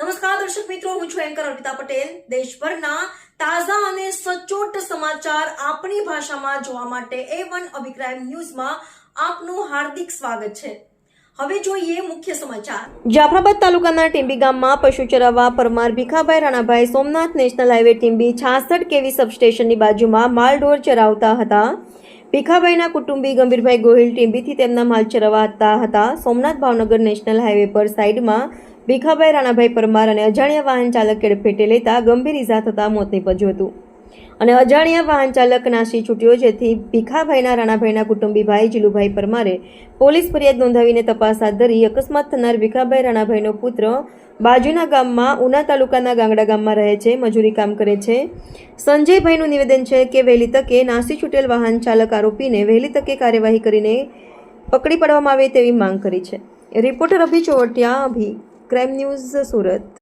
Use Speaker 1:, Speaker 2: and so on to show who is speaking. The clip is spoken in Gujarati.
Speaker 1: નમસ્કાર, દર્શક મિત્રો, હું છું એન્કર અર્પિતા પટેલ. દેશભરના તાજા અને સચોટ સમાચાર આપણી ભાષામાં જોવા માટે એ વન અભિપ્રાય ન્યૂઝમાં આપનું હાર્દિક સ્વાગત છે. હવે જોઈએ મુખ્ય સમાચાર. જાફરાબાદ તાલુકાના ટીંબી ગામમાં પશુ ચરાવવા પરમાર ભીખાભાઈ રાણાભાઈ સોમનાથ નેશનલ હાઈવે ટીંબી છાસઠ કેવી સબસ્ટેશનની બાજુમાં માલઢોર ચરાવતા હતા. ભીખાભાઈના કુટુંબી ગંભીરભાઈ ગોહિલ ટીંબીથી તેમના માલ ચરવાતા હતા. સોમનાથ ભાવનગર નેશનલ હાઈવે પર સાઇડમાં ભીખાભાઈ રાણાભાઈ પરમાર અને અજાણ્યા વાહન ચાલક એડફેટે લેતા ગંભીર ઇજા થતાં મોત નીપજ્યું હતું. અને અજાણ્યા વાહન ચાલક નાસી છૂટ્યો જેથી ભીખાભાઈના, રાણાભાઈના કુટુંબી ભાઈ જીલુભાઈ પરમારે પોલીસ ફરિયાદ નોંધાવીને તપાસ હાથ ધરી અકસ્માત થનાર ભીખાભાઈ, રાણાભાઈનો પુત્ર બાજુના ગામમાં, ઉના તાલુકાના ગાંગડા ગામમાં રહે છે, મજૂરી કામ કરે છે. સંજયભાઈનું નિવેદન છે કે વહેલી તકે નાસી છૂટેલ વાહન ચાલક આરોપીને વહેલી તકે કાર્યવાહી કરીને પકડી પાડવામાં આવે તેવી માંગ કરી છે. રિપોર્ટર અભી ચોવટિયા, અભી, ક્રાઇમ ન્યૂઝ સુરત.